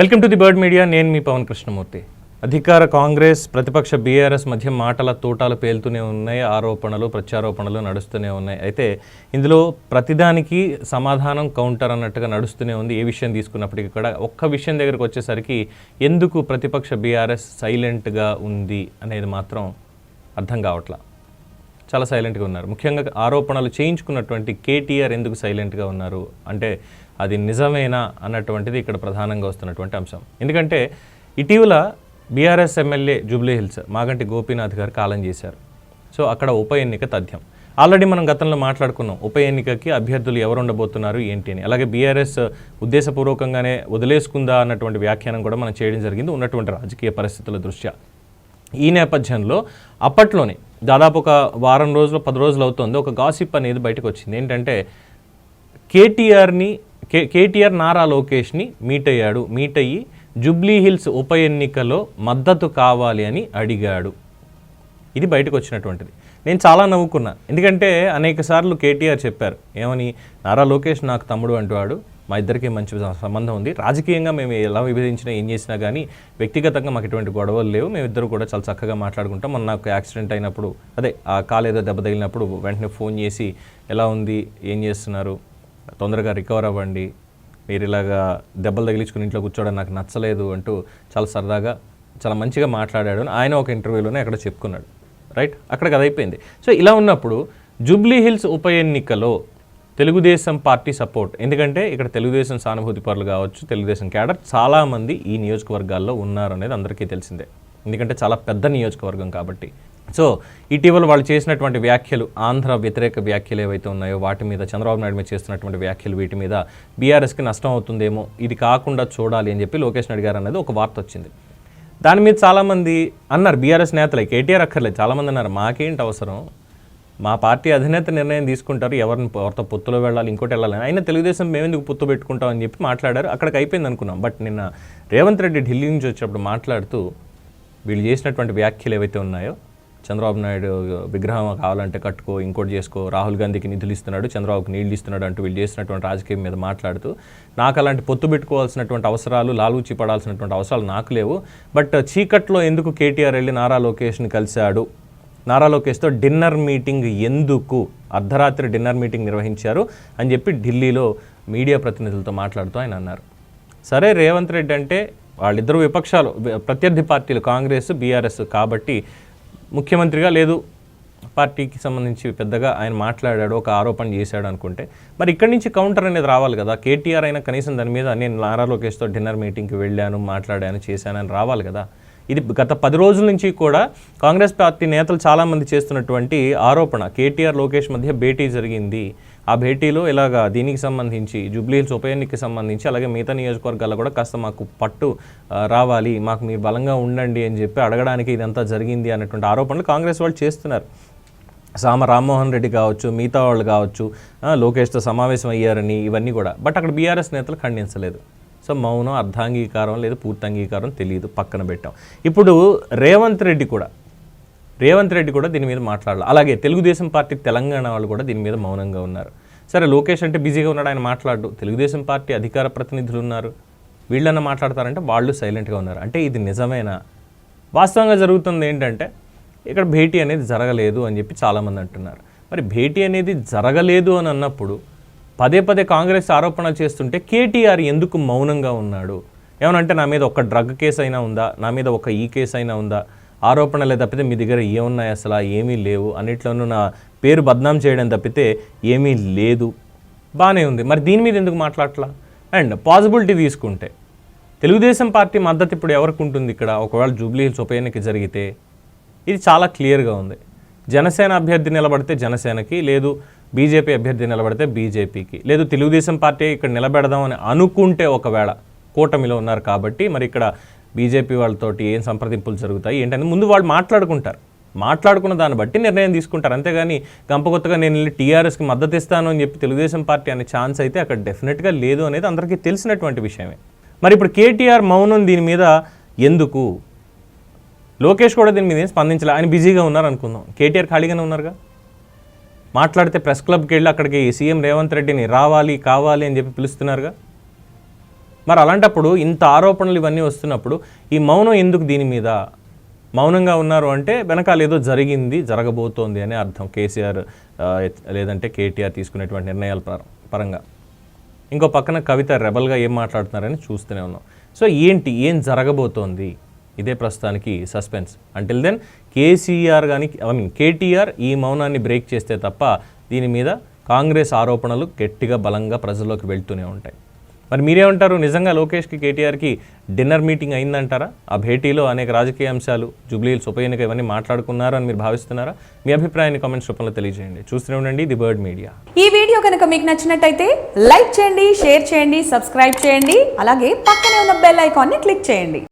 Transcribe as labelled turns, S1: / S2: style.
S1: Welcome to the bird media నేను మీ పవన్ కృష్ణమూర్తి. అధికార కాంగ్రెస్ ప్రతిపక్ష బీఆర్ఎస్ మధ్య మాటల తోటాలు పేలుతూనే ఉన్నాయి ఆరోపణలు ప్రత్యారోపణలు నడుస్తూనే ఉన్నాయి. అయితే ఇందులో ప్రతిదానికి సమాధానం కౌంటర్ అన్నట్టుగా నడుస్తూనే ఉంది. ఏ విషయం తీసుకున్నప్పటికీ కూడా ఒక్క విషయం దగ్గరకు వచ్చేసరికి ఎందుకు ప్రతిపక్ష బీఆర్ఎస్ సైలెంట్గా ఉంది అనేది మాత్రం అర్థం కావట్లా. చాలా సైలెంట్గా ఉన్నారు. ముఖ్యంగా ఆరోపణలు చేయించుకున్నటువంటి కేటీఆర్ ఎందుకు సైలెంట్గా ఉన్నారు? అంటే అది నిజమేనా అన్నటువంటిది ఇక్కడ ప్రధానంగా వస్తున్నటువంటి అంశం. ఎందుకంటే ఇటీవల BRS MLA Jubilee Hills Maganti Gopinath garu కాలం చేశారు. సో అక్కడ ఉప ఎన్నిక తథ్యం. ఆల్రెడీ మనం గతంలో మాట్లాడుకున్నాం ఉప ఎన్నికకి అభ్యర్థులు ఎవరు ఉండబోతున్నారు ఏంటి అని. అలాగే బీఆర్ఎస్ ఉద్దేశపూర్వకంగానే వదిలేసుకుందా అన్నటువంటి వ్యాఖ్యానం కూడా మనం చేయడం జరిగింది ఉన్నటువంటి రాజకీయ పరిస్థితుల దృష్ట్యా. ఈ నేపథ్యంలో అప్పట్లోనే దాదాపు ఒక వారం రోజులు పది రోజులు అవుతుంది. ఒక గాసిప్ అనేది బయటకు వచ్చింది. ఏంటంటే కేటీఆర్ని కే కేటీఆర్ నారా లోకేష్ని మీట్ అయ్యాడు. మీట్ అయ్యి జుబ్లీ హిల్స్ ఉప ఎన్నికలో మద్దతు కావాలి అని అడిగాడు. ఇది బయటకు వచ్చినటువంటిది. నేను చాలా నవ్వుకున్నా. ఎందుకంటే అనేక సార్లు కేటీఆర్ చెప్పారు ఏమని? నారా లోకేష్ నాకు తమ్ముడు అంటువాడు మా ఇద్దరికి మంచి సంబంధం ఉంది. రాజకీయంగా మేము ఎలా విభజించినా ఏం చేసినా కానీ వ్యక్తిగతంగా మాకు ఎటువంటి గొడవలు లేవు. మేమిద్దరు కూడా చాలా చక్కగా మాట్లాడుకుంటాం. మొన్న నాకు యాక్సిడెంట్ అయినప్పుడు అదే ఆ కాలు ఏదో దెబ్బ తగిలినప్పుడు వెంటనే ఫోన్ చేసి ఎలా ఉంది? ఏం చేస్తున్నారు? తొందరగా రికవర్ అవ్వండి. మీరు ఇలాగా దెబ్బలు తగిలించుకుని ఇంట్లో కూర్చోవడం నాకు నచ్చలేదు అంటూ చాలా సరదాగా చాలా మంచిగా మాట్లాడాడు అని ఆయన ఒక ఇంటర్వ్యూలోనే అక్కడ చెప్పుకున్నాడు. రైట్? అక్కడికి అది అయిపోయింది. సో ఇలా ఉన్నప్పుడు జూబ్లీ హిల్స్ ఉప ఎన్నికలో తెలుగుదేశం పార్టీ సపోర్ట్. ఎందుకంటే ఇక్కడ తెలుగుదేశం సానుభూతి పరులు కావచ్చు తెలుగుదేశం క్యాడర్ చాలామంది ఈ నియోజకవర్గాల్లో ఉన్నారు అనేది అందరికీ తెలిసిందే. ఎందుకంటే చాలా పెద్ద నియోజకవర్గం కాబట్టి. సో ఇటీవల వాళ్ళు చేసినటువంటి వ్యాఖ్యలు ఆంధ్ర వ్యతిరేక వ్యాఖ్యలు ఏవైతే ఉన్నాయో వాటి మీద చంద్రబాబు నాయుడు మీద చేస్తున్నటువంటి వ్యాఖ్యలు వీటి మీద బీఆర్ఎస్కి నష్టం అవుతుందేమో ఇది కాకుండా చూడాలి అని చెప్పి లోకేష్ నాయుడు గారు అనేది ఒక వార్త వచ్చింది. దాని మీద చాలామంది అన్నారు బీఆర్ఎస్ నేతలే కేటీఆర్ అక్కర్లేదు చాలామంది అన్నారు మాకేంటి అవసరం? మా పార్టీ అధినేత నిర్ణయం తీసుకుంటారు ఎవరిని ఎవరితో పొత్తులో వెళ్ళాలి ఇంకోటి వెళ్ళాలి. అయినా తెలుగుదేశం మేము ఎందుకు పొత్తు పెట్టుకుంటాం అని చెప్పి మాట్లాడారు. అక్కడికి అయిపోయింది అనుకున్నాం. బట్ నిన్న రేవంత్ రెడ్డి ఢిల్లీ నుంచి వచ్చేప్పుడు మాట్లాడుతూ వీళ్ళు చేసినటువంటి వ్యాఖ్యలు ఏవైతే ఉన్నాయో చంద్రబాబు నాయుడు విగ్రహం కావాలంటే కట్టుకో ఇంకోటి చేసుకో రాహుల్ గాంధీకి నిధులు ఇస్తున్నాడు చంద్రబాబుకి నీళ్ళు ఇస్తున్నాడు అంటూ వీళ్ళు చేసినటువంటి రాజకీయం మీద మాట్లాడుతూ నాకు అలాంటి పొత్తు పెట్టుకోవాల్సినటువంటి అవసరాలు లాలూచి పడాల్సినటువంటి అవసరాలు నాకు లేవు. బట్ చీకట్లో ఎందుకు కేటీఆర్ వెళ్ళి నారా లోకేష్ని కలిశాడు నారా లోకేష్తో డిన్నర్ మీటింగ్ ఎందుకు అర్ధరాత్రి డిన్నర్ మీటింగ్ నిర్వహించారు అని చెప్పి ఢిల్లీలో మీడియా ప్రతినిధులతో మాట్లాడుతూ ఆయన అన్నారు. సరే రేవంత్ రెడ్డి అంటే వాళ్ళిద్దరు విపక్షాలు ప్రత్యర్థి పార్టీలు కాంగ్రెస్ బీఆర్ఎస్ కాబట్టి ముఖ్యమంత్రిగా లేదు. పార్టీకి సంబంధించి పెద్దగా ఆయన మాట్లాడాడు ఒక ఆరోపణ చేశాడు అనుకుంటే. మరి ఇక్కడి నుంచి కౌంటర్ అనేది రావాలి కదా. కేటీఆర్ అయినా కనీసం దాని మీద నేను నారా లోకేష్తో డిన్నర్ మీటింగ్కి వెళ్ళాను మాట్లాడాను చేశానని రావాలి కదా. ఇది గత పది రోజుల నుంచి కూడా కాంగ్రెస్ పార్టీ నేతలు చాలామంది చేస్తున్నటువంటి ఆరోపణ. కేటీఆర్ లోకేష్ మధ్య భేటీ జరిగింది. ఆ భేటీలో ఇలాగా దీనికి సంబంధించి జూబ్లీహిల్స్ ఉప ఎన్నికకి సంబంధించి అలాగే మిగతా నియోజకవర్గాల్లో కూడా కాస్త మాకు పట్టు రావాలి మాకు మీరు బలంగా ఉండండి అని చెప్పి అడగడానికి ఇదంతా జరిగింది అన్నటువంటి ఆరోపణలు కాంగ్రెస్ వాళ్ళు చేస్తున్నారు. సామ రామ్మోహన్ రెడ్డి కావచ్చు మిగతా వాళ్ళు కావచ్చు లోకేష్తో సమావేశం అయ్యారని ఇవన్నీ కూడా. బట్ అక్కడ బీఆర్ఎస్ నేతలు ఖండించలేదు. సో మౌనం అర్ధాంగీకారం లేదా పూర్తి అంగీకారం తెలియదు పక్కన పెట్టాం. ఇప్పుడు రేవంత్ రెడ్డి కూడా రేవంత్ రెడ్డి కూడా దీని మీద మాట్లాడాలి. అలాగే తెలుగుదేశం పార్టీ తెలంగాణ వాళ్ళు కూడా దీని మీద మౌనంగా ఉన్నారు. సరే లోకేష్ అంటే బిజీగా ఉన్నాడు ఆయన మాట్లాడు. తెలుగుదేశం పార్టీ అధికార ప్రతినిధులు ఉన్నారు. వీళ్ళన్నా మాట్లాడతారంటే వాళ్ళు సైలెంట్గా ఉన్నారు. అంటే ఇది నిజమేనా? వాస్తవంగా జరుగుతుంది ఏంటంటే ఇక్కడ భేటీ అనేది జరగలేదు అని చెప్పి చాలామంది అంటున్నారు. మరి భేటీ అనేది జరగలేదు అని అన్నప్పుడు పదే పదే కాంగ్రెస్ ఆరోపణ చేస్తుంటే కేటీఆర్ ఎందుకు మౌనంగా ఉన్నాడు? ఏమనంటే నా మీద ఒక డ్రగ్ కేసు అయినా ఉందా? నా మీద ఒక ఈ కేసు అయినా ఉందా? ఆరోపణలే తప్పితే మీ దగ్గర ఏమున్నాయి అసలు? ఏమీ లేవు. అన్నిట్లోనూ నా పేరు బద్నాం చేయడం తప్పితే ఏమీ లేదు. బాగానే ఉంది. మరి దీని మీద ఎందుకు మాట్లాడట్లా? అండ్ పాసిబిలిటీ తీసుకుంటే తెలుగుదేశం పార్టీ మద్దతు ఇప్పుడు ఎవరికి ఉంటుంది ఇక్కడ? ఒకవేళ జూబ్లీ హిల్స్ ఉప ఎన్నిక జరిగితే ఇది చాలా క్లియర్గా ఉంది. జనసేన అభ్యర్థి నిలబడితే జనసేనకి లేదు బీజేపీ అభ్యర్థి నిలబడితే బీజేపీకి. లేదు తెలుగుదేశం పార్టీ ఇక్కడ నిలబెడదామని అనుకుంటే ఒకవేళ కూటమిలో ఉన్నారు కాబట్టి మరి ఇక్కడ బీజేపీ వాళ్ళతోటి ఏం సంప్రదింపులు జరుగుతాయి ఏంటని ముందు వాళ్ళు మాట్లాడుకుంటారు. మాట్లాడుకున్న దాన్ని బట్టి నిర్ణయం తీసుకుంటారు. అంతేగాని గంపగొత్తగా నేను వెళ్ళి టీఆర్ఎస్కి మద్దతు ఇస్తాను అని చెప్పి తెలుగుదేశం పార్టీ అనే ఛాన్స్ అయితే అక్కడ డెఫినెట్గా లేదు అనేది అందరికీ తెలిసినటువంటి విషయమే. మరి ఇప్పుడు కేటీఆర్ మౌనం దీని మీద ఎందుకు? లోకేష్ కూడా దీని మీద ఏం స్పందించలే. ఆయన బిజీగా ఉన్నారు అనుకుందాం. కేటీఆర్ ఖాళీగానే ఉన్నారుగా? మాట్లాడితే ప్రెస్ క్లబ్కి వెళ్ళి అక్కడికి సీఎం రేవంత్ రెడ్డిని రావాలి కావాలి అని చెప్పి పిలుస్తున్నారుగా? మరి అలాంటప్పుడు ఇంత ఆరోపణలు ఇవన్నీ వస్తున్నప్పుడు ఈ మౌనం ఎందుకు దీని మీద? మౌనంగా ఉన్నారు అంటే వెనకాల ఏదో జరిగింది జరగబోతోంది అనే అర్థం కేసీఆర్ లేదంటే కేటీఆర్ తీసుకునేటువంటి నిర్ణయాల పరంగా. ఇంకో పక్కన కవిత రెబల్గా ఏం మాట్లాడుతున్నారని చూస్తూనే ఉన్నాం. సో ఏంటి? ఏం జరగబోతోంది? ఇదే ప్రస్తుతానికి సస్పెన్స్. అంటిల్ దెన్ కేసీఆర్ కానీ ఐ మీన్ కేటీఆర్ ఈ మౌనాన్ని బ్రేక్ చేస్తే తప్ప దీని మీద కాంగ్రెస్ ఆరోపణలు గట్టిగా బలంగా ప్రజల్లోకి వెళ్తూనే ఉంటాయి. మరి మీరేమంటారు? నిజంగా లోకేష్కి కేటీఆర్కి డిన్నర్ మీటింగ్ అయిందంటారా? ఆ భేటీలో అనేక రాజకీయ అంశాలు జూబ్లీహిల్స్ ఉప ఎన్నిక ఇవన్నీ మాట్లాడుకున్నారు అని మీరు భావిస్తున్నారా? మీ అభిప్రాయాన్ని కామెంట్స్ రూపంలో తెలియజేయండి. చూస్తూనే ఉండండి ది బర్డ్ మీడియా.
S2: ఈ వీడియో కనుక మీకు నచ్చినట్టయితే లైక్ చేయండి షేర్ చేయండి సబ్స్క్రైబ్ చేయండి అలాగే పక్కనే ఉన్న బెల్ ఐకాన్ని క్లిక్ చేయండి.